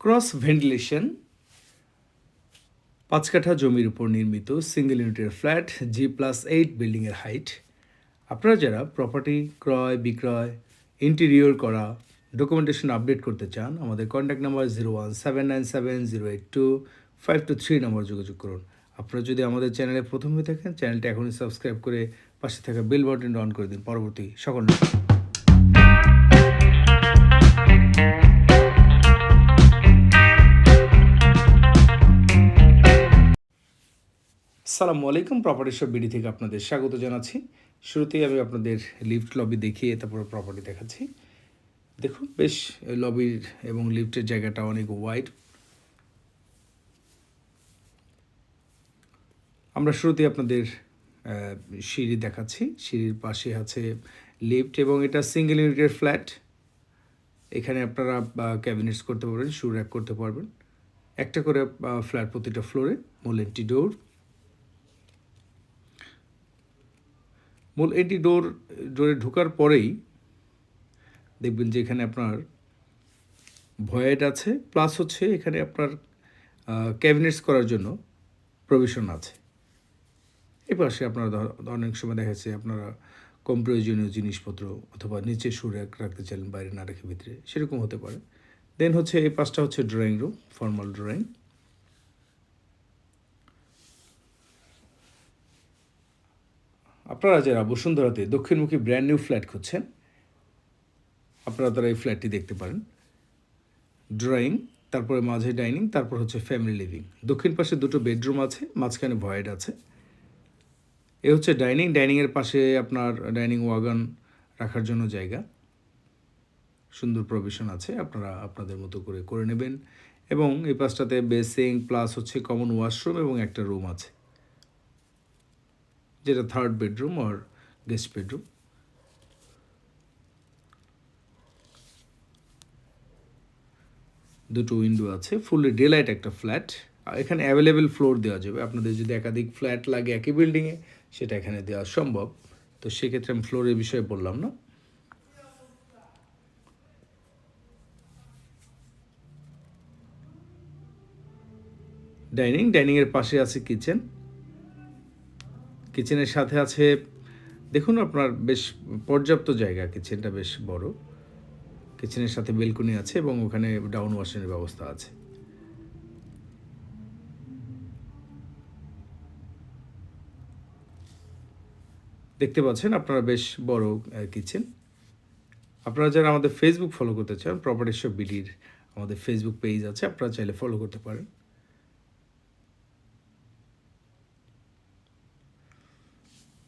Cross ventilation, পাঁচ কাঠা জমির উপর নির্মিত সিঙ্গেল ইউনিটের ফ্ল্যাট জি প্লাস এইট বিল্ডিংয়ের হাইট আপনারা যারা প্রপার্টি ক্রয়, বিক্রয় ইন্টেরিয়র করা ডকুমেন্টেশন আপডেট করতে চান, আমাদের contact number zero one seven nine seven zero eight two five two three number যোগাযোগ করুন। আপনারা যদি আমাদের চ্যানেলে প্রথম হয়ে থাকেন চ্যানেলটি এখনই সাবস্ক্রাইব করে পাশে থাকা বেল বাটনটা অন করে দিন। পরবর্তী সকল সালামু আলাইকুম প্রপার্টি শপ বিডি থেকে আপনাদের স্বাগত জানাচ্ছি। শুরুতেই আমি আপনাদের লিফট লবি দেখিয়ে তারপর প্রপার্টি দেখাচ্ছি। দেখুন, বেশ লবির এবং লিফটের জায়গাটা অনেক ওয়াইড আমরা শুরুতেই আপনাদের সিঁড়ি দেখাচ্ছি। সিঁড়ির পাশে আছে লিফট এবং এটা সিঙ্গেল ইউনিটের ফ্ল্যাট এখানে আপনারা ক্যাবিনেটস করতে পারবেন শু র্যাক করতে পারবেন। একটা করে ফ্ল্যাট প্রতিটা ফ্লোরে মূল এন্টি ডোর মূল এটি ডোর, ডোরে ঢোকার পরেই দেখবেন যে এখানে আপনার ভয়েড আছে, প্লাস হচ্ছে এখানে আপনার ক্যাবিনেটস করার জন্য প্রভিশন আছে। এ পাশে আপনারা অনেক সময় দেখা যাচ্ছে আপনারা কম প্রয়োজনীয় জিনিসপত্র অথবা নিচে সুর রাখতে চাইলেন, বাইরে না রেখে ভিতরে, সেরকম হতে পারে। দেন হচ্ছে এই পাশটা হচ্ছে ড্রয়িং রুম, ফর্মাল ড্রয়িং। আপনারা যারা বসুন্ধরাতে দক্ষিণমুখী ব্র্যান্ড নিউ ফ্ল্যাট খুঁজছেন, আপনারা তারা এই ফ্ল্যাটটি দেখতে পারেন। ড্রয়িং তারপরে মাঝে ডাইনিং তারপর হচ্ছে ফ্যামিলি লিভিং দক্ষিণ পাশে দুটো বেডরুম আছে, মাঝখানে ভয়েড আছে। এ হচ্ছে ডাইনিং ডাইনিংয়ের পাশে আপনার ডাইনিং ওয়াগন রাখার জন্য জায়গা। সুন্দর প্রভিশন আছে, আপনারা আপনাদের মতো করে করে নেবেন। এবং এই পাশটাতে বেসিং প্লাস হচ্ছে কমন ওয়াশরুম এবং একটা রুম আছে। যেটা থার্ড বেডরুম আর গেস্ট বেডরুম দুটো উইন্ডো আছে ফুললি ডেলাইট একটা ফ্ল্যাট এখানে অ্যাভেলেবেল ফ্লোর দেওয়া যাবে। আপনাদের যদি একাধিক ফ্ল্যাট লাগে একই বিল্ডিংয়ে সেটা এখানে দেওয়া সম্ভব। তো সেক্ষেত্রে আমি ফ্লোরের বিষয়ে বললাম না। ডাইনিং ডাইনিংয়ের পাশে আছে কিচেন কিচেনের সাথে আছে, দেখুন আপনার বেশ পর্যাপ্ত জায়গা কিচেনটা বেশ বড়। কিচেনের সাথে বেলকনি আছে এবং ওখানে ডাউন ওয়াশিংয়ের ব্যবস্থা আছে। দেখতে পাচ্ছেন আপনারা বেশ বড় কিচেন আপনারা যারা আমাদের ফেসবুক ফলো করতে চান প্রপার্টি শপ বিডির আমাদের ফেসবুক পেজ আছে, আপনারা চাইলে ফলো করতে পারেন।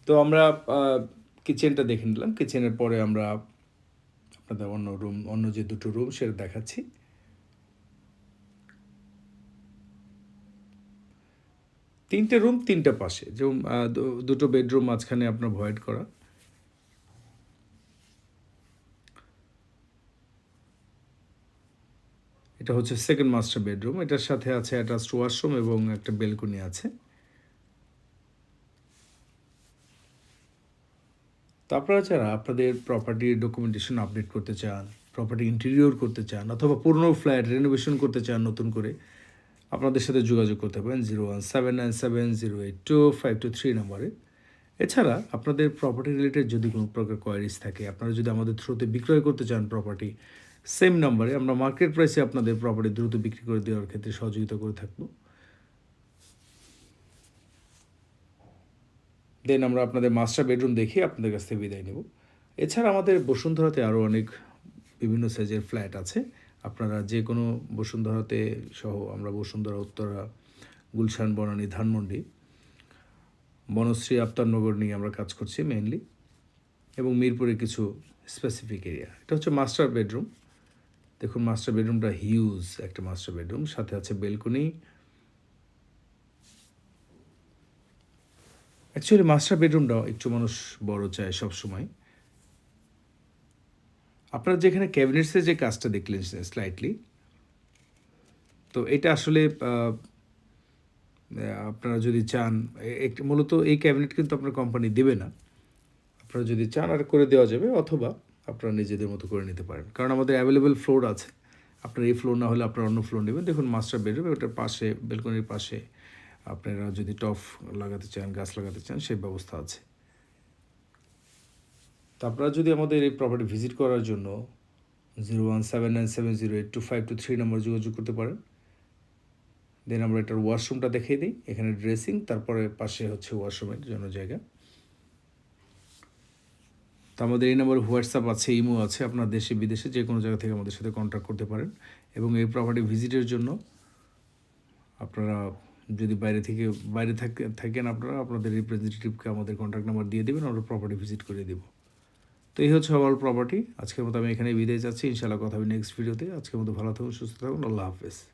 তো আমরা কিচেনটা দেখে নিলাম। কিচেনের পরে আমরা আপনাদের অন্য রুম অন্য যে দুটো রুম সেটা দেখাচ্ছি। তিনটে রুম তিনটা পাশে। দু- দুটো বেডরুম মাঝখানে আপনার ভয়েড করা। এটা হচ্ছে সেকেন্ড মাস্টার বেডরুম এটার সাথে আছে অ্যাটাচড ওয়াশরুম এবং একটা বেলকনি আছে। আপনারা যারা আপনাদের প্রপার্টির ডকুমেন্টেশন আপডেট করতে চান প্রপার্টি ইন্টেরিয়র করতে চান, অথবা পুরনো ফ্ল্যাট রেনোভেশন করতে চান নতুন করে, আপনাদের সাথে যোগাযোগ করতে পারেন zero one seven nine seven zero eight two five two three নম্বরে। এছাড়া আপনাদের প্রপার্টি রিলেটেড যদি কোনো প্রকার কোয়ারিজ থাকে, আপনারা যদি আমাদের থ্রুতে বিক্রয় করতে চান প্রপার্টি সেম নাম্বারে আমরা মার্কেট প্রাইসে আপনাদের প্রপার্টি দ্রুত বিক্রি করে দেওয়ার ক্ষেত্রে সহযোগিতা করে থাকব। দেন আমরা আপনাদের মাস্টার বেডরুম দেখে আপনাদের কাছ থেকে বিদায় নেব। এছাড়া আমাদের বসুন্ধরাতে আরও অনেক বিভিন্ন সাইজের ফ্ল্যাট আছে। আপনারা যে কোনো বসুন্ধরাতে সহ আমরা বসুন্ধরা, উত্তরা, গুলশান, বনানী, ধানমন্ডি, বনশ্রী আফতারনগর নিয়ে আমরা কাজ করছি মেইনলি এবং মিরপুরে কিছু স্পেসিফিক এরিয়া এটা হচ্ছে মাস্টার বেডরুম দেখুন মাস্টার বেডরুমটা হিউজ একটা মাস্টার বেডরুম সাথে আছে বেলকনি অ্যাকচুয়ালি মাস্টার বেডরুমটাও একটু মানুষ বড় চায় সব সময় আপনারা যেখানে ক্যাবিনেটসের যে কাজটা দেখলেন স্লাইটলি তো এটা আসলে আপনারা যদি চান একটু মূলত এই ক্যাবিনেট কিন্তু আপনার কোম্পানি দেবে না। আপনারা যদি চান আর করে দেওয়া যাবে, অথবা আপনারা নিজেদের মতো করে নিতে পারেন। কারণ আমাদের অ্যাভেলেবেল ফ্লোর আছে। আপনার এই ফ্লোর না হলে আপনার অন্য ফ্লোর নেবেন। দেখুন মাস্টার বেডরুম ওটার পাশে বেলকনির পাশে আপনারা যদি টফ লাগাতে চান, গাছ লাগাতে চান, সেই ব্যবস্থা আছে। তো আপনারা যদি আমাদের এই প্রপার্টি ভিজিট করার জন্য zero one seven nine seven zero eight two five two three number যোগাযোগ করতে পারেন। দেন আমরা এটার ওয়াশরুমটা দেখিয়ে দিই, এখানে ড্রেসিং তারপরে পাশে হচ্ছে ওয়াশরুমের জন্য জায়গা। তো আমাদের এই নম্বরে হোয়াটসঅ্যাপ আছে, ইমো আছে, আপনার দেশে, বিদেশে যে কোনো জায়গা থেকে আমাদের সাথে কন্ট্যাক্ট করতে পারেন। এবং এই প্রপার্টি ভিজিটের জন্য আপনারা যদি বাইরে থেকে, বাইরে থাকে, থাকেন আপনারা, আপনাদের রিপ্রেজেন্টেটিভকে আমাদের কন্ট্যাক্ট নাম্বার দিয়ে দেবেন, আমরা প্রপার্টি ভিজিট করে দেবো। তো এই হচ্ছে অল প্রপার্টি আজকের মতো আমি এখানে বিদায় যাচ্ছি ইনশাআল্লাহ কথা হবে নেক্সট ভিডিওতে আজকের মতো ভালো থাকুন, সুস্থ থাকুন। আল্লাহ হাফেজ।